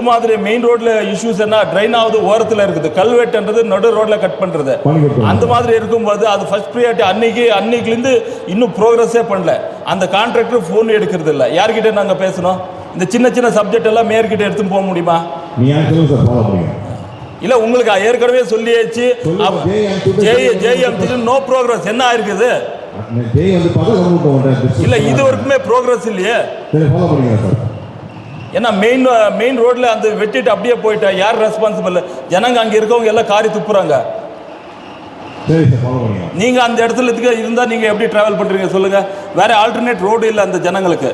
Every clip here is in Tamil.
இது மாதிரி மெயின் ரோட்ல இஷ்யூஸ் என்ன? ட்ரெயின் ஆகுது ஓரத்தில் இருக்குது. கல்வெட்டுன்றது நடு ரோட்ல கட் பண்றது. அந்த மாதிரி இருக்கும்போது அது ஃபர்ஸ்ட் ப்ரியாரிட்டி அன்னைக்கு அன்னைக்குலேருந்து இன்னும் ப்ரோக்ரஸே பண்ணல. அந்த கான்ட்ராக்டர் ஃபோன் எடுக்கிறது இல்லை. யார்கிட்ட நாங்கள் பேசணும்? இந்த சின்ன சின்ன சப்ஜெக்ட் எல்லாம் மேயர்கிட்ட எடுத்துன்னு போக முடியுமா? இல்லை உங்களுக்கு ஏற்கனவே சொல்லியாச்சு. ஜேஎம் நோ ப்ரோக்ரஸ் என்ன ஆயிருக்குது? இல்லை இது வரைக்குமே ப்ரோக்ரஸ் இல்லையே சரி ஃபாலோ பண்ணுங்க சார் ஏன்னா மெயின் மெயின் ரோட்ல அந்த வெட்டிட்டு அப்படியே போயிட்டா யார் ரெஸ்பான்சிபிள் ஜனங்க அங்க இருக்கவங்க எல்லாம் காரி துப்புறாங்க. சரி சார் ஃபாலோ பண்ணுங்க நீங்க அந்த இடத்துல இதுக்கு இருந்தா நீங்க எப்படி டிராவல் பண்றீங்க சொல்லுங்க. வேற ஆல்டர்னேட் ரோடு இல்லை அந்த ஜனங்களுக்கு.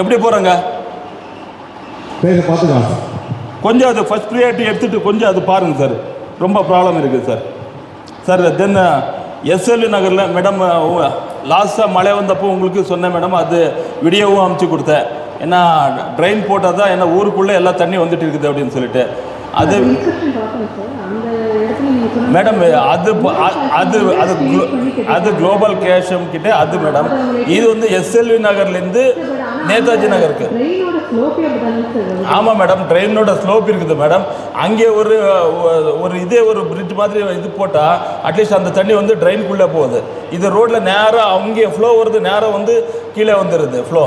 எப்படி சார் கொஞ்சம் அது ஃபர்ஸ்ட் ப்ரியாரிட்டி எடுத்துட்டு கொஞ்சம் அது பாருங்க சார் ரொம்ப ப்ராப்ளம் இருக்குது சார் சார் தென் எஸ்எல்வி நகரில் மேடம் லாஸ்ட்டாக மழை வந்தப்போ உங்களுக்கு சொன்னேன் மேடம் அது வீடியோவும் அமுச்சு கொடுத்தேன். ஏன்னா ட்ரெயின் போட்டால் தான் ஏன்னா ஊருக்குள்ளே எல்லாம் தண்ணி வந்துட்டு இருக்குது அப்படின்னு சொல்லிட்டு. அது மேடம் அது அது அது அது குளோபல் கேஷம் கிட்ட அது மேடம். இது வந்து எஸ்எல்வி நகர்லேருந்து நேதாஜி நகருக்கு. ஆமாம் மேடம் ட்ரெயினோட ஸ்லோப் இருக்குது மேடம். அங்கே ஒரு ஒரு இதே ஒரு பிரிட்ஜ் மாதிரி இது போட்டால் அட்லீஸ்ட் அந்த தண்ணி வந்து ட்ரெயின்குள்ளே போகுது. இது ரோட்டில் நேராக அங்கே ஃப்ளோ வருது நேராக வந்து கீழே வந்துடுது ஃப்ளோ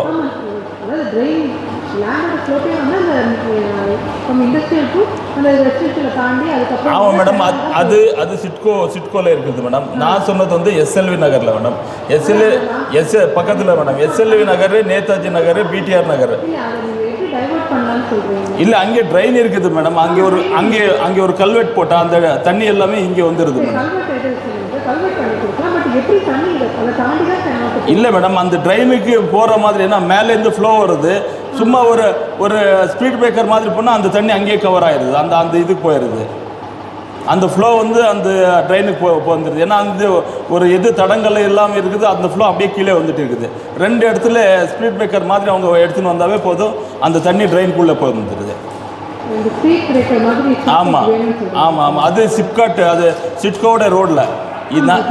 அதாவது ட்ரெயின் லேண்டோட ஸ்லோப்பே வந்து அந்த நம்ம இண்டஸ்ட்ரியல் டு அந்த ரெஸ்ட்ரிக்ஷனை தாண்டி அதுக்கப்புறம் ஆமாம் மேடம் அது அது அது சிட்கோ சிட்கோவில் இருக்குது மேடம் நான் சொன்னது வந்து எஸ்எல்வி நகரில் மேடம் எஸ்எல்ஏ எஸ் பக்கத்தில் madam SLV Nagar Netaji Nagar BTR Nagar. இல்லை அங்கே ட்ரெயின் இருக்குது மேடம் அங்கே ஒரு அங்கே அங்கே ஒரு கல்வெட் போட்டால் அந்த தண்ணி எல்லாமே இங்கே வந்துடுது மேடம் இல்லை மேடம் அந்த ட்ரெயினுக்கு போகிற மாதிரி ஏன்னா மேலேருந்து ஃப்ளோ வருது. சும்மா ஒரு ஒரு ஸ்பீட் பிரேக்கர் மாதிரி போனால் அந்த தண்ணி அங்கேயே கவர் ஆயிடுது அந்த அந்த இதுக்கு போயிடுது அந்த ஃப்ளோ வந்து அந்த ட்ரெயினுக்கு போ வந்துடுது ஏன்னா அந்த ஒரு எது தடங்கள் எல்லாம் இருக்குது அந்த ஃப்ளோ அப்படியே கீழே வந்துட்டு இருக்குது. ரெண்டு இடத்துல ஸ்பீட் பிரேக்கர் மாதிரி அவங்க எடுத்துன்னு வந்தாவே போதும். அந்த தண்ணி ட்ரெயினுக்குள்ளே போய் வந்துடுது ஆமாம் ஆமாம் ஆமாம் அது சிப்காட் அது சிட்கோட ரோட்டில்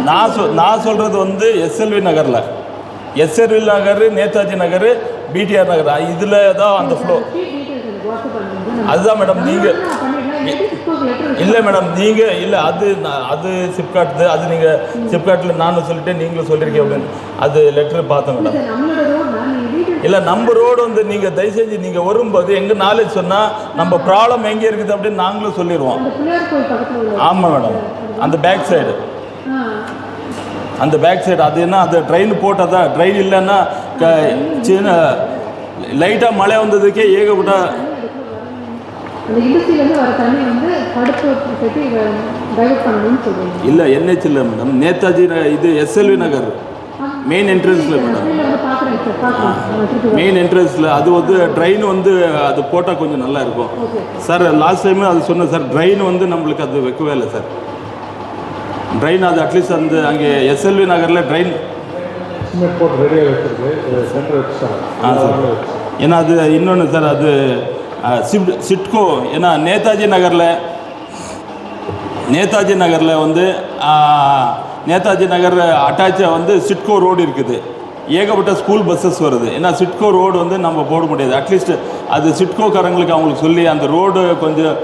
நான் சொல் நான் சொல்கிறது வந்து எஸ்எல்வி நகரில். SLV Nagar Netaji Nagar BTR Nagar. இதில் தான் அந்த ஃப்ளோ அதுதான் மேடம் நீங்கள் இல்லை மேடம் நீங்கள் இல்லை அது நான் அது சிப்காட் அது நீங்கள் சிப்காட்டில் நானும் சொல்லிட்டேன் நீங்களும் சொல்லியிருக்கீங்க அப்படின்னு. அது லெட்டர் பார்த்தேன் மேடம் இல்லை நம்ம ரோடு வந்து நீங்கள் தயவு செஞ்சு நீங்கள் வரும்போது எங்கள் நாலேஜ் சொன்னால் நம்ம ப்ராப்ளம் எங்கே இருக்குது அப்படின்னு நாங்களும் சொல்லிடுவோம் ஆமாம் மேடம் அந்த பேக் சைடு அந்த பேக் சைடு அது என்ன அது ட்ரெயின் போட்டால் தான் ட்ரெயின் இல்லைன்னா சின்ன லைட்டாக மழை வந்ததுக்கே ஏகப்பட்ட இல்லை என்ஹெச் இல்லை மேடம் நேதாஜி இது எஸ்எல்வி நகர். மெயின் என்ட்ரன்ஸில் மேடம். மெயின் என்ட்ரன்ஸில் அது வந்து ட்ரெயின் வந்து அது போட்டால் கொஞ்சம் நல்லா இருக்கும். சார் லாஸ்ட் டைமே அது சொன்னேன் சார் ட்ரெயின் வந்து நம்மளுக்கு அது வைக்கவே இல்லை சார் ட்ரெயின் அது அட்லீஸ்ட் அந்த அங்கே எஸ்எல்வி நகரில் ட்ரெயின் சிமெண்ட் போட்டு ரெடியாக வச்சிருக்கு. சென்டர் வச்சுட்டாங்க ஆ சார். ஏன்னா அது இன்னொன்று சார் அது சிட் சிட்கோ ஏன்னா நேதாஜி நகரில் நேதாஜி நகரில் வந்து நேதாஜி நகர் அட்டாச்சாக வந்து சிட்கோ ரோடு இருக்குது. ஏகப்பட்ட ஸ்கூல் பஸ்ஸஸ் வருது. ஏன்னா சிட்கோ ரோடு வந்து நம்ம போட முடியாது. அட்லீஸ்ட் அது சிட்கோக்காரங்களுக்கு அவங்களுக்கு சொல்லி அந்த ரோடு கொஞ்சம்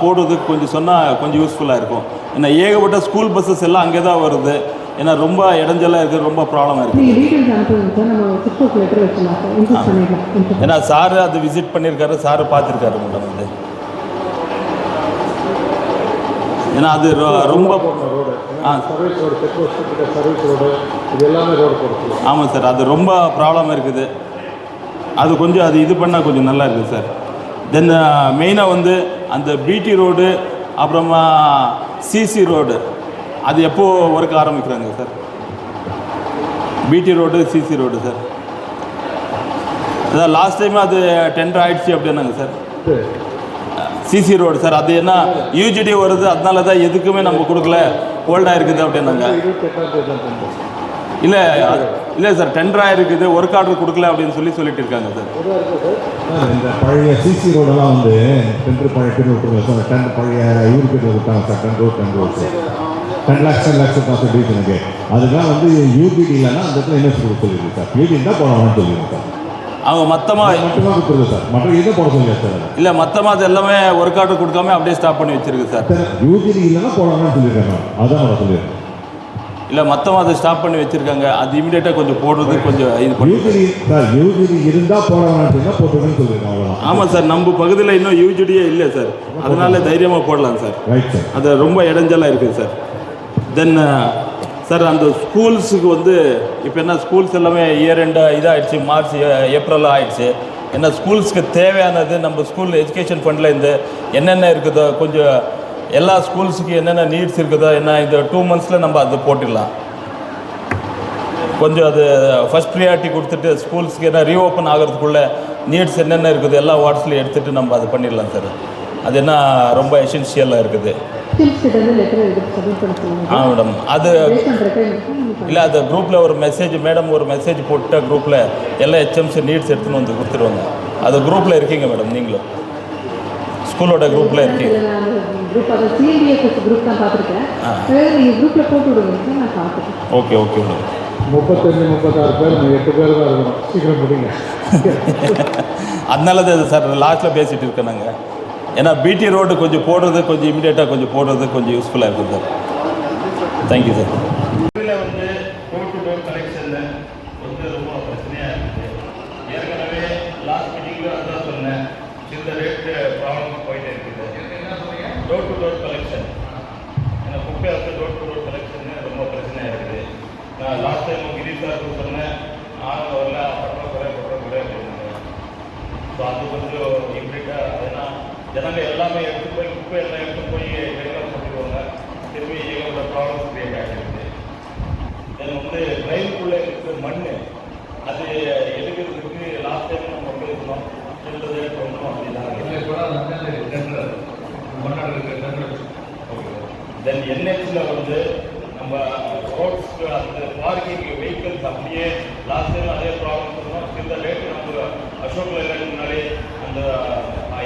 போடுறதுக்கு கொஞ்சம் சொன்னால் கொஞ்சம் யூஸ்ஃபுல்லாக இருக்கும். ஏன்னா ஏகப்பட்ட ஸ்கூல் பஸ்ஸஸ் எல்லாம் அங்கே தான் வருது. ஏன்னா ரொம்ப இடைஞ்சலாக இருக்குது ரொம்ப ப்ராப்ளமாக இருக்குது ஏன்னா சார் அது விசிட் பண்ணியிருக்காரு சார் பார்த்துருக்காரு மேடம் அது ஏன்னா அது ரொ- ரொம்ப ரோடு ஆ. சர்வீஸ் ரோடு செக் போஸ்ட் கிட்ட சர்வீஸ் ரோடு இது எல்லாமே ரோடு போடுறது ஆமாம் சார் அது ரொம்ப ப்ராப்ளம் இருக்குது. அது கொஞ்சம் அது இது பண்ணால் கொஞ்சம் நல்லா இருக்குது சார். தென் மெயினாக வந்து அந்த பிடி ரோடு அப்புறமா சிசி ரோடு அது எப்போ ஒர்க் ஆரம்பிக்கிறாங்க sir? BT road CC road sir. அதான் லாஸ்ட் டைம் அது டெண்டர் ஆயிடுச்சு அப்படின்னாங்க சார். சிசி ரோடு சார் அது என்ன யூஜிடி வருது அதனால தான் எதுக்குமே நம்ம கொடுக்கல ஹோல்டாக இருக்குது அப்படின்னாங்க. இல்லை இல்லை சார் டெண்டராக இருக்குது ஒர்க் ஆர்டர் கொடுக்கல அப்படின்னு சொல்லி சொல்லிட்டு இருக்காங்க சார். இந்த பழைய சிசி ரோடெல்லாம் வந்து டெண்டர் பழைய டெண்டர் விட்டுருங்க சார். டெண்டர் பழைய இவரு கிட்ட விட்டாங்க sir. Ten road ten road ten lakhs ten lakhs காசு டீச்சனுக்கு அதுக்கெல்லாம் வந்து யூபிடி இல்லைன்னா அந்த இடத்துல என்ன கொடுக்க சொல்லியிருக்கு சார். யூபிடி தான் போகலாம்னு சொல்லிடுங்க சார். அவங்க மொத்தமாக அது மட்டும்தான் கொடுத்துருக்கு சார். மற்ற எதை போட சொல்லுங்க சார்? இல்லை மொத்தமாக அது எல்லாமே ஒர்க் அவுட் கொடுக்காம அப்படியே ஸ்டாப் பண்ணி வச்சிருக்கு சார். யூஜிடி இல்லைன்னா போடலாம்னு சொல்லியிருக்காங்க. அதான் சொல்லியிருக்கேன். இல்லை மொத்தமாக அதை ஸ்டாப் பண்ணி வச்சிருக்காங்க. அது இமீடியட்டாக கொஞ்சம் போடுறது கொஞ்சம் இது யூஜிடி சார் யூஜிடி இருந்தால் போட வேணாம்னு சொன்னால் போட்டுருக்கேன்னு சொல்லியிருக்காங்க அவ்வளோதான் ஆமாம் சார். நம்ம பகுதியில் இன்னும் யூஜிடியே இல்லை சார். அதனால தைரியமாக போடலாம் சார். அது ரொம்ப இடைஞ்சலாக இருக்குது சார். தென் சார் அந்த ஸ்கூல்ஸுக்கு வந்து இப்போ என்ன ஸ்கூல்ஸ் எல்லாமே இயர் எண்டு இதாகிடுச்சு மார்ச் ஏ- ஏப்ரல் ஆயிடுச்சு. என்ன ஸ்கூல்ஸ்க்கு தேவையானது நம்ம ஸ்கூல் எஜுகேஷன் ஃபண்டில் இந்த என்னென்ன இருக்குதோ கொஞ்சம் எல்லா ஸ்கூல்ஸுக்கு என்னென்ன நீட்ஸ் இருக்குதோ என்ன இந்த டூ மந்த்ஸில் நம்ம அது போட்டுடலாம். கொஞ்சம் அது ஃபஸ்ட் ப்ரியாரிட்டி கொடுத்துட்டு ஸ்கூல்ஸ்க்கு என்ன ரீஓப்பன் ஆகிறதுக்குள்ள நீட்ஸ் என்னென்ன இருக்குது எல்லா வார்ட்ஸ்லையும் எடுத்துகிட்டு நம்ம அது பண்ணிடலாம் சார் அது என்ன ரொம்ப எசென்ஷியலாக இருக்குது. ஆ மேடம் அது இல்லை அது குரூப்பில் ஒரு மெசேஜ் மேடம் ஒரு மெசேஜ் போட்ட குரூப்பில் எல்லா ஹெச்எம்சி நீட்ஸ் எடுத்துன்னு வந்து கொடுத்துருவாங்க. அது குரூப்பில் இருக்கீங்க மேடம் நீங்களும். ஸ்கூலோட குரூப்பில் இருக்கீங்க இதில் நான் குரூப் அதை சிஎம்பிஎஃப்எஸ் குரூப் தான் பார்த்துருக்கேன். வேறு நீங்கள் குரூப்பில் போட்டு விடுங்க சார் நான் பார்த்துட்டேன் ஓகே ஓகே மேடம் முப்பத்தஞ்சு முப்பத்தாறு பேர் எட்டு பேர் தான் இருக்கணும். சீக்கிரம் முடிங்க. அதனால தான் சார் லாஸ்ட்டில் பேசிகிட்டு இருக்கேன் நாங்கள் ஏன்னா பிடி ரோடு கொஞ்சம் போடுறது கொஞ்சம் இமீடியட்டாக கொஞ்சம் போடுறது கொஞ்சம் யூஸ்ஃபுல்லாக இருக்கும் சார். தேங்க்யூ சார் வந்து டோர் டு டோர் கலெக்ஷனில் வந்து ரொம்ப பிரச்சனையாக இருக்குது ஏற்கனவே லாஸ்ட் மீட்டிங்கில் அதான் சொன்னேன் இந்த ரேட்டு ப்ராப்ளம் போயிட்டே இருக்குது ரோட் கலெக்ஷன் ஏன்னா குப்பை வந்து ரோட் டு ரோட் கலெக்ஷன் ரொம்ப பிரச்சனையாக இருக்குது. நான் லாஸ்ட் டைம் கிரீஷ் சாருக்கு சொன்னேன். ஆனந்த வரல பற்றாக்குறை குறை அப்படின்னாங்க. ஸோ அது கொஞ்சம் இம்மிடியட்டாக ஏன்னா ஜனங்க எல்லாமே எடுத்து போய் குப்பை எல்லாம் எடுத்து போய் வெளியில் போட்டுருவாங்க திரும்பி எங்களோட ப்ராப்ளம் கிரியேட் ஆகிடுது. தென் வந்து ட்ரைவுக்குள்ளே இருக்கிற மண் அது எடுக்கிறதுக்கு லாஸ்ட் டைம் நம்ம பேசணும் சின்னது ஒன்றும் அப்படிதான் தென் என்ஹெச்ல வந்து நம்ம ரோட்ஸ்க்கு அந்த பார்க்கிங் வெஹிக்கிள்ஸ் அப்படியே லாஸ்ட் டைம் அதே ப்ராப்ளம் சொன்னோம் இந்த லேட் நம்ம அசோக் லைலாண்ட் முன்னாடி அந்த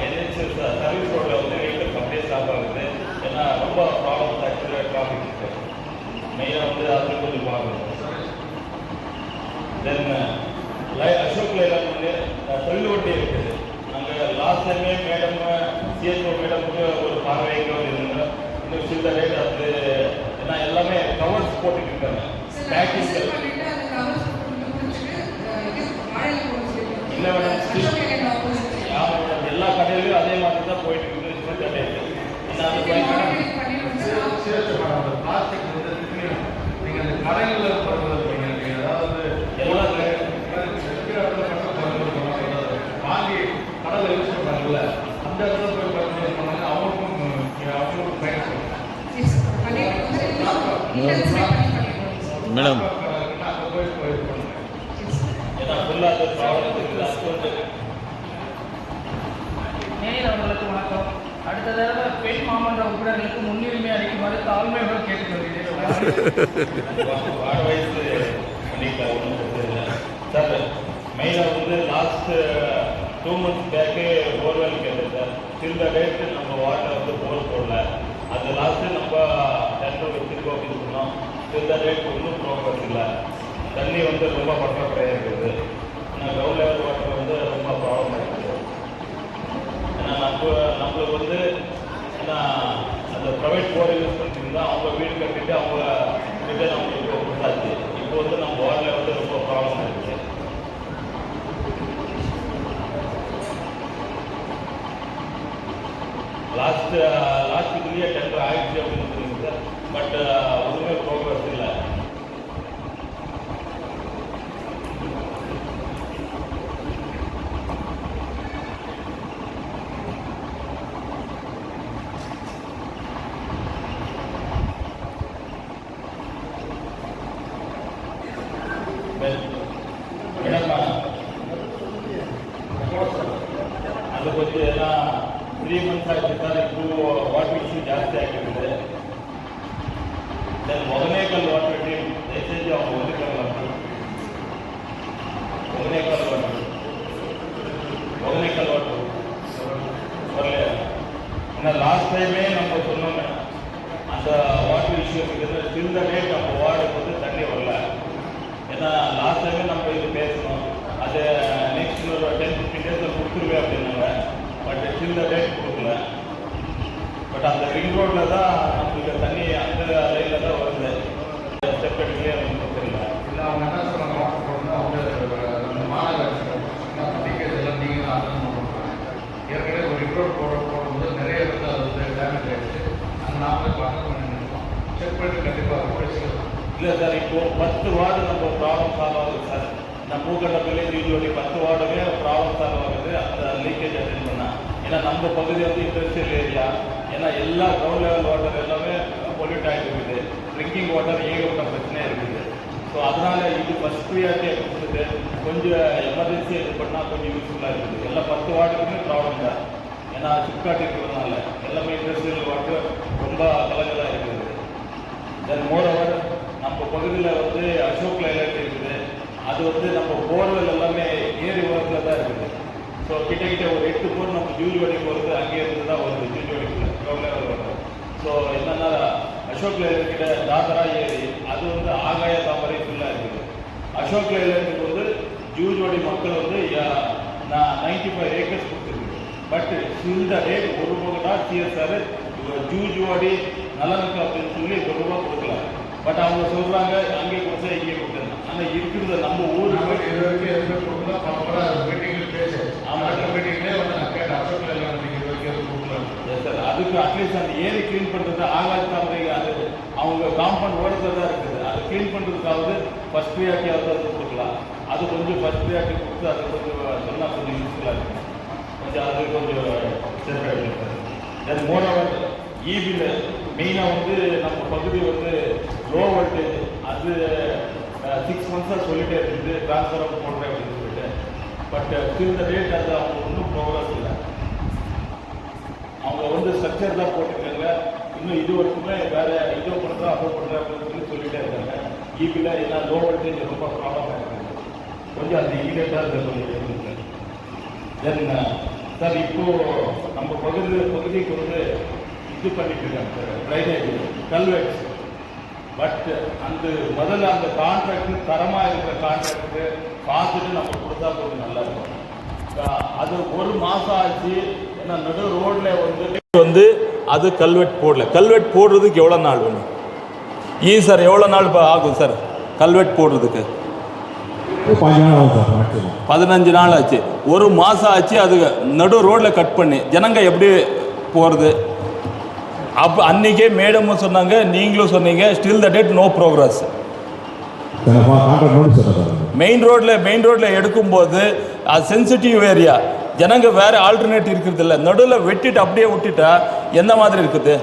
என்ஹெச் சர்வீஸ் ரோட்டில் வந்து வெஹிக்கிள்ஸ் அப்படியே ஸ்டாப் ஆகுது. ஏன்னா ரொம்ப ப்ராப்ளம்ஸ் ஆக்சுவலாக டிராஃபிக் இருக்குது மெயினாக வந்து அது கொஞ்சம் பார்க்கணும் தென் லை அசோக் லைலாண்ட் வந்து தொழில் வண்டி இருக்குது. நாங்கள் லாஸ்ட் டைமே மேடம் சிஎஸ்ஓ மேடமுக்கு ஒரு பார்வைக்கு சில ரேட் அது ஏன்னா எல்லாமே கவர்ஸ் போட்டுட்டு இருக்காங்க. பேக்கிங் இல்லை மேடம் ஆமாம் மேடம் எல்லா கடையிலையும் அதே மாதிரி தான் போயிட்டு இருக்குது சிமெண்ட் கடையில் ஏன்னா அது பயங்கர எல்லாம் மேடம் ஏன்னா ஃபுல்லாக அது ப்ராப்ளம் இருக்குது அது வந்து நேயர் அவர்களுக்கு வணக்கம் அடுத்த தடவை பெண் மாமன்ற உறுப்பினர்களுக்கு முன்னுரிமை அளிக்குமாறு தாழ்மையுடன் கேட்டுக்கொள்கிறேன் மெயினாக வந்து last two months back borewell கேட்டேன் சார் இந்த டேட்டு நம்ம வாட்டர் வந்து போர் போடல அது லாஸ்ட்டு நம்ம டெண்டர் வச்சுருக்கோம் இது பண்ணோம் இந்த டேட் ஒன்றும் ப்ராப்ளம் இல்லை தண்ணி வந்து ரொம்ப பற்றாக்குறையாக இருக்குது. ஆனால் கிரவுண்ட் லெவல் வாட்டர் வந்து ரொம்ப ப்ராப்ளம் இருக்குது ஏன்னா நம்ம நம்மளுக்கு வந்து ஏன்னா அந்த ப்ரைவேட் போர் யூஸ் பண்ணிட்டு அவங்க வீடு கட்டிட்டு அவங்க கிட்ட நம்மளுக்கு கொடுத்தாச்சு இப்போ வந்து நம்ம வார்டில் வந்து ரொம்ப ப்ராப்ளம் இருக்குது லாஸ்ட் லாஸ்ட் இதுலேயே டெண்டர் ஆயிடுச்சு அப்படின்னு சொல்லுங்க சார். பட் ஒன்றுமே ಮೇಡಮ್ ಅದ್ರ ಬಗ್ಗೆ ಎಲ್ಲ ತ್ರೀ ಮಂತ್ಸ್ ಆಗ್ತಿದ್ದಾರೆ ಇದು ವಾಟರ್ ಜಾಸ್ತಿ ಆಗಿಬಿಟ್ಟಿದೆ ದೆನ್ ಮೊದಲನೇ ಕಲ್ಲು ವಾಟರ್ ಟೀಮ್ ಎಸ್ ಎಚ್ ಅವ್ರು ಒಂದೇ ಕಲ್ಲು ವಾಟರ್ ಮೊದಲನೇ ವಾಟರ್ ಮೊದಲನೇ ವಾಟರ್ ಲಾಸ್ಟ್ ಟೈಮೇ ನಮ್ಮ ಸೊನ್ನ அந்த ವಾಟ್ இஷ்யூ இருக்குது ஸ்டில் த ரிங் ரோட்டில் தான் நம்மளுக்கு தண்ணி அந்த லைனில் தான் வருது ஸ்டெப் எடுக்கலையே நமக்கு தெரியல. இல்லை அவங்க என்ன சொல்கிறாங்க பண்ணால் அவங்க மாநகராட்சி டிக்கெட் எல்லாம் நீங்கள் தான் அட்டன் ஏற்கனவே ஒரு ரிப்போர்ட் போட போடும்போது நிறைய இடத்துல அது வந்து டேமேஜ் ஆகிடுச்சு பார்க்க பண்ணிருக்கோம் செக் பண்ணிட்டு கண்டிப்பாக இல்லை சார் இப்போ பத்து வார்டு நம்ம ப்ராப்ளம் சால்வ் ஆகுது சார். இந்த மூக்கட்டப்பிள்ளை யூஜுவலி பத்து வார்டுமே ப்ராப்ளம் சால்வ் ஆகுது. அந்த லீக்கேஜ் அட்டென்ட் பண்ணா. ஏன்னா நம்ம பகுதி வந்து இண்டஸ்ட்ரியல் ஏரியா ஏன்னா எல்லா கிரவுண்ட் லெவல் வாட்டர் எல்லாமே பொல்யூட் ஆகிட்டு இருக்குது. ட்ரிங்கிங் வாட்டர் ஏகப்பட்ட பிரச்சனையாக இருக்குது. ஸோ அதனால் இது ஃபஸ்ட் ப்ரியாரிட்டியாக கொடுத்துட்டு கொஞ்சம் எமர்ஜென்சி இது பண்ணால் கொஞ்சம் யூஸ்ஃபுல்லாக இருக்குது. எல்லா பத்து வாட்டருக்குமே ப்ராப்ளம் தான். ஏன்னா சிப்காட் இருக்கிறதுனால எல்லாமே இண்டஸ்ட்ரியல் வாட்டர் ரொம்ப கலங்கலாக இருக்குது. தென் மோரோவர் நம்ம பகுதியில் வந்து அசோக் லைலாண்ட் இருக்குது. அது வந்து நம்ம போர்வெல் எல்லாமே ஏரி ஓரத்தில் தான் இருக்குது. ஸோ கிட்ட கிட்ட ஒரு எட்டு போர் நம்ம ஜூஜ்வாடி போகிறது அங்கே இருந்து தான் வருது ஜூஜ்வாடிக்குள்ள ப்ரோக்ராம் வரும் ஸோ என்னன்னா அசோக் லைலாண்ட் கிட்ட தாதரா ஏரி அது வந்து ஆகாய தாமரை ஃபுல்லாக இருக்குது. அசோக் லைலாண்டுக்கு வந்து ஜூஜோடி மக்கள் வந்து நான் நைன்டி ஃபைவ் ஏக்கர்ஸ் கொடுத்துருக்கு பட் இந்த ரேட் ஒரு ரூபா சிஎஸ்ஆர் ஜூஜோடி நலனுக்கு அப்படின்னு சொல்லி ஒரு ரூபா கொடுக்கல. பட் அவங்க சொல்றாங்க அங்கே கொடுத்தா இங்கே கொடுத்தேன் ஆனால் இருக்கிறத நம்ம ஊர் நமக்கு இது வரைக்கும் எதுவுமே கொடுக்கல ப்ராப்பராக மீட்டிங்கில் பேசு ஆமா. அந்த மீட்டிங்லேயே வந்து நான் கேட்டேன் அசோக்கில் எல்லாம் நீங்கள் இது வரைக்கும் எதுவும் கொடுக்கல அதுக்கு அட்லீஸ்ட் அந்த ஏரி க்ளீன் பண்ணுறது ஆகாய தாமரை அது அவங்க காம்பவுண்ட் ஓரத்தில் தான் இருக்குது. அதை க்ளீன் பண்ணுறதுக்காவது ஃபஸ்ட் ப்ரியாரிட்டியாவது அது கொடுக்கலாம். அது கொஞ்சம் ஃபஸ்ட் ப்ரியாரிட்டி கொடுத்து அது கொஞ்சம் சொன்னால் கொஞ்சம் யூஸ்ஃபுல்லாக இருக்கும். கொஞ்சம் அது கொஞ்சம் ஸ்டெப் தென் மோர் ஓவர் ஈபியில் மெயினாக வந்து நம்ம பகுதி வந்து லோ வோல்டேஜ் அது சிக்ஸ் மந்த்ஸாக சொல்லிகிட்டே இருக்குது. ட்ரான்ஸ்ஃபர் போடுறேன் அப்படின்னு சொல்லிட்டு. பட் ஸ்டில் த டேட் அது அவங்க ஒன்றும் ப்ரோக்ரஸ் இல்லை. அவங்க வந்து ஸ்ட்ரக்சர் தான் போட்டிருக்காங்க இன்னும் இது வரைக்குமே வேற இதோ பண்ணுறா அதோ பண்ணுறா அப்படின்னு சொல்லி சொல்லிட்டே இருக்காங்க. ஈபியில் எல்லாம் லோ வோல்டேஜ் ரொம்ப ப்ராப்ளமாக இருக்காங்க கொஞ்சம் அந்த இமீடியட்டாக இருக்க கொஞ்சம் தென் சார் uh, இப்போ நம்ம பகுதி பகுதிக்கு வந்து இது பண்ணிட்டு இருக்காங்க சார் ட்ரைனேஜ் கல்வெட்ஸ் பட் அந்த முதல்ல அந்த கான்ட்ராக்ட் தரமாக இருக்கிற கான்ட்ராக்ட் பார்த்துட்டு நம்ம கொடுத்தா கொஞ்சம் நல்லா இருக்கும். அது ஒரு மாதம் ஆச்சு. நடு ரோட்ல வந்து வந்து அது கல்வெட் போடல. கல்வெட் போடுறதுக்கு எவ்வளோ நாள் வேணும்? ஈ சார் எவ்வளோ நாள் இப்போ ஆகும் சார் கல்வெட் போடுறதுக்கு? பதினஞ்சு நாள் ஆச்சு. ஒரு மாதம் ஆச்சு அது நடு ரோட்டில் கட் பண்ணி. ஜனங்க எப்படி போகிறது அப்போ அன்றைக்கே மேடமும் சொன்னாங்க நீங்களும் சொன்னீங்க still the date no progress main ரோட்டில் மெயின் ரோட்டில் எடுக்கும்போது அது சென்சிட்டிவ் ஏரியா ஜனங்க வேறு ஆல்டர்னேட் இருக்கிறது இல்லை நடுவில் வெட்டிட்டு அப்படியே விட்டுட்டா எந்த மாதிரி இருக்குது?